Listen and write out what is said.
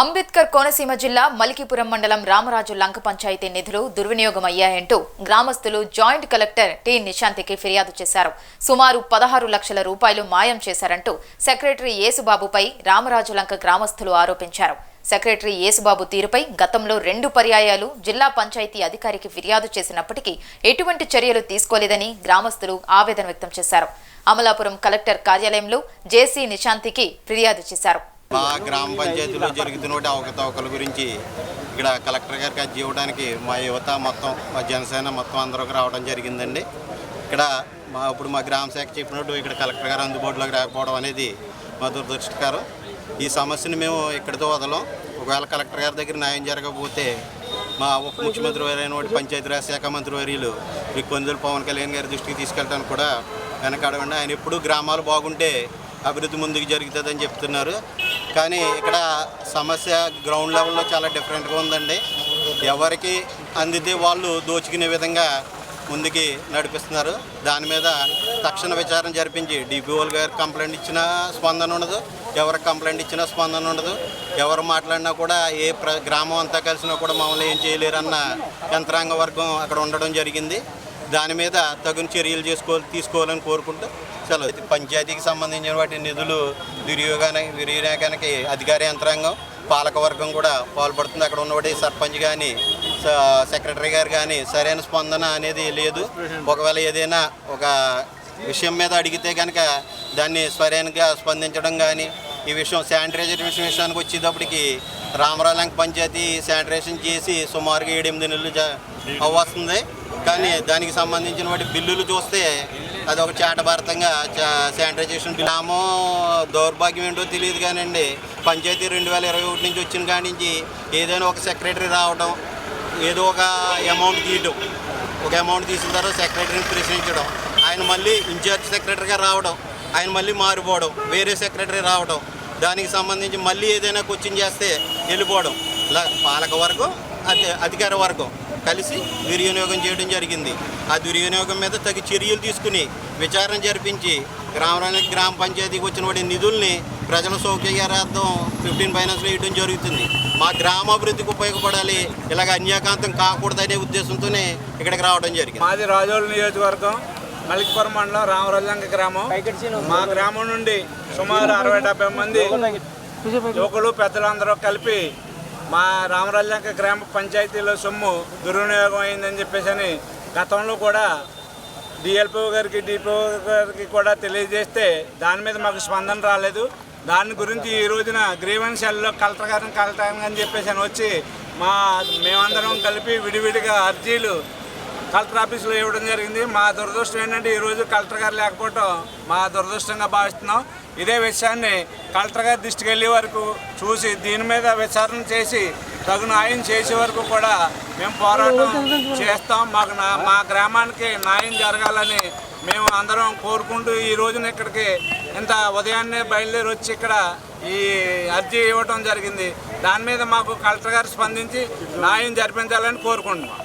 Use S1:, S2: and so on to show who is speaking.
S1: అంబేద్కర్ కోనసీమ జిల్లా మలికిపురం మండలం రామరాజు లంక పంచాయతీ నిధులు దుర్వినియోగమయ్యాయంటూ గ్రామస్తులు జాయింట్ కలెక్టర్ టి నిశాంతికి ఫిర్యాదు చేశారు. సుమారు పదహారు లక్షల రూపాయలు మాయం చేశారంటూ సెక్రటరీ యేసుబాబుపై రామరాజు లంక గ్రామస్తులు ఆరోపించారు. సెక్రటరీ యేసుబాబు తీరుపై గతంలో రెండు పర్యాయాలు జిల్లా పంచాయతీ అధికారికి ఫిర్యాదు చేసినప్పటికీ ఎటువంటి చర్యలు తీసుకోలేదని గ్రామస్తులు ఆవేదన వ్యక్తం చేశారు. అమలాపురం కలెక్టర్ కార్యాలయంలో జేసీ నిశాంతికి ఫిర్యాదు చేశారు.
S2: మా గ్రామ పంచాయతీలో జరుగుతున్న అవకతవకల గురించి ఇక్కడ కలెక్టర్ గారికి అది ఇవ్వడానికి మా యువత మొత్తం మా జనసేన మొత్తం అందరూ రావడం జరిగిందండి. ఇక్కడ మా ఇప్పుడు మా గ్రామ శాఖ చెప్పినట్టు ఇక్కడ కలెక్టర్ గారు అందుబాటులోకి రాకపోవడం అనేది మా దురదృష్టకరం ఈ సమస్యను మేము ఇక్కడితో వదలం. ఒకవేళ కలెక్టర్ గారి దగ్గర న్యాయం జరగకపోతే మా ఉప ముఖ్యమంత్రి వారైన పంచాయతీరాజ్ శాఖ మంత్రి వర్యులు శ్రీ కొందరు పవన్ కళ్యాణ్ గారి దృష్టికి తీసుకెళ్ళడానికి కూడా వెనకాడకుండా ఆయన ఎప్పుడు గ్రామాలు బాగుంటే అభివృద్ధి ముందుకు జరుగుతుందని చెప్తున్నారు. కానీ ఇక్కడ సమస్య గ్రౌండ్ లెవెల్లో చాలా డిఫరెంట్గా ఉందండి. ఎవరికి అందితే వాళ్ళు దోచుకునే విధంగా ముందుకి నడిపిస్తున్నారు. దాని మీద తక్షణ విచారణ జరిపించి డిపిఓల్ గారు కంప్లైంట్ ఇచ్చినా స్పందన ఉండదు. ఎవరికి కంప్లైంట్ ఇచ్చినా స్పందన ఉండదు. ఎవరు మాట్లాడినా కూడా ఏ ప్ర గ్రామం అంతా కలిసినా కూడా మమ్మల్ని ఏం చేయలేరన్న యంత్రాంగ వర్గం అక్కడ ఉండడం జరిగింది. దాని మీద తగిన చర్యలు చేసుకో తీసుకోవాలని కోరుకుంటూ సెలవు పంచాయతీకి సంబంధించిన వాటి నిధులు దుర్యోగానికి వినియోగానికి అధికార యంత్రాంగం పాలకవర్గం కూడా పాల్పడుతుంది. అక్కడ ఉన్నవాడి సర్పంచ్ కానీ సెక్రటరీ గారు కానీ సరైన స్పందన అనేది లేదు. ఒకవేళ ఏదైనా ఒక విషయం మీద అడిగితే కనుక దాన్ని సరైనగా స్పందించడం కానీ ఈ విషయం శానిటైజర్ విషయం విషయానికి వచ్చేటప్పటికి రామరాలంక పంచాయతీ శానిటైజేషన్ చేసి సుమారుగా ఏడెనిమిది నెలలు అవ్వస్తుంది కానీ దానికి సంబంధించిన వాటి బిల్లులు చూస్తే అదొక చేటభారతంగా చాటభారతంగా శానిటైజేషన్ బిల్. నామో దౌర్భాగ్యం ఏంటో తెలియదు కానండి. పంచాయతీ రెండు వేల ఇరవై ఒకటి నుంచి వచ్చిన కాడి నుంచి ఏదైనా ఒక సెక్రటరీ రావడం ఏదో ఒక అమౌంట్ తీయడం ఒక అమౌంట్ తీసిన తర్వాత సెక్రటరీని ప్రశ్నించడం ఆయన మళ్ళీ ఇన్ఛార్జ్ సెక్రటరీగా రావడం ఆయన మళ్ళీ మారిపోవడం వేరే సెక్రటరీ రావడం దానికి సంబంధించి మళ్ళీ ఏదైనా క్వశ్చన్ చేస్తే వెళ్ళిపోవడం. ఇలా పాలక వర్గం అధికార వర్గం. కలిసి దుర్వినియోగం చేయడం జరిగింది. ఆ దుర్వినియోగం మీద తగు చర్యలు తీసుకుని విచారణ జరిపించి గ్రామానికి గ్రామ పంచాయతీకి వచ్చిన వాటి నిధుల్ని ప్రజల సౌకర్యార్థం ఫిఫ్టీన్ ఫైనాన్స్లో ఇవ్వడం జరుగుతుంది. మా గ్రామాభివృద్ధికి ఉపయోగపడాలి ఇలాగ అన్యాకాంతం కాకూడదనే ఉద్దేశంతోనే ఇక్కడికి రావడం జరిగింది.
S3: మాది రాజోలు నియోజకవర్గం మలికిపురం మండలం రామరాజంగ గ్రామం. మా గ్రామం నుండి సుమారు అరవై డెబ్బై మంది యువకులు పెద్దలందరూ కలిపి మా రామరాజంక గ్రామ పంచాయతీలో సొమ్ము దుర్వినియోగం అయిందని చెప్పేసి అని గతంలో కూడా డిఎల్పో గారికి డిపో గారికి కూడా తెలియజేస్తే దాని మీద మాకు స్పందన రాలేదు. దాని గురించి ఈ రోజున గ్రీవెన్స్ సెల్లో కలెక్టర్ గారిని కలెక్టర్ అని చెప్పేసి అని వచ్చి మా మేమందరం కలిపి విడివిడిగా అర్జీలు కలెక్టర్ ఆఫీస్లో ఇవ్వడం జరిగింది. మా దురదృష్టం ఏంటంటే ఈరోజు కలెక్టర్ గారు లేకపోవటం మా దురదృష్టంగా భావిస్తున్నాం. ఇదే విషయాన్ని కలెక్టర్ గారి దృష్టికి వెళ్ళే వరకు చూసి దీని మీద విచారణ చేసి తగు న్యాయం చేసే వరకు కూడా మేము పోరాటం చేస్తాం. మాకు నా మా గ్రామానికి న్యాయం జరగాలని మేము అందరం కోరుకుంటూ ఈ రోజున ఇక్కడికి ఇంత ఉదయాన్నే బయలుదేరి వచ్చి ఇక్కడ ఈ అర్జీ ఇవ్వటం జరిగింది. దాని మీద మాకు కలెక్టర్ గారు స్పందించి న్యాయం జరిపించాలని కోరుకుంటున్నాం.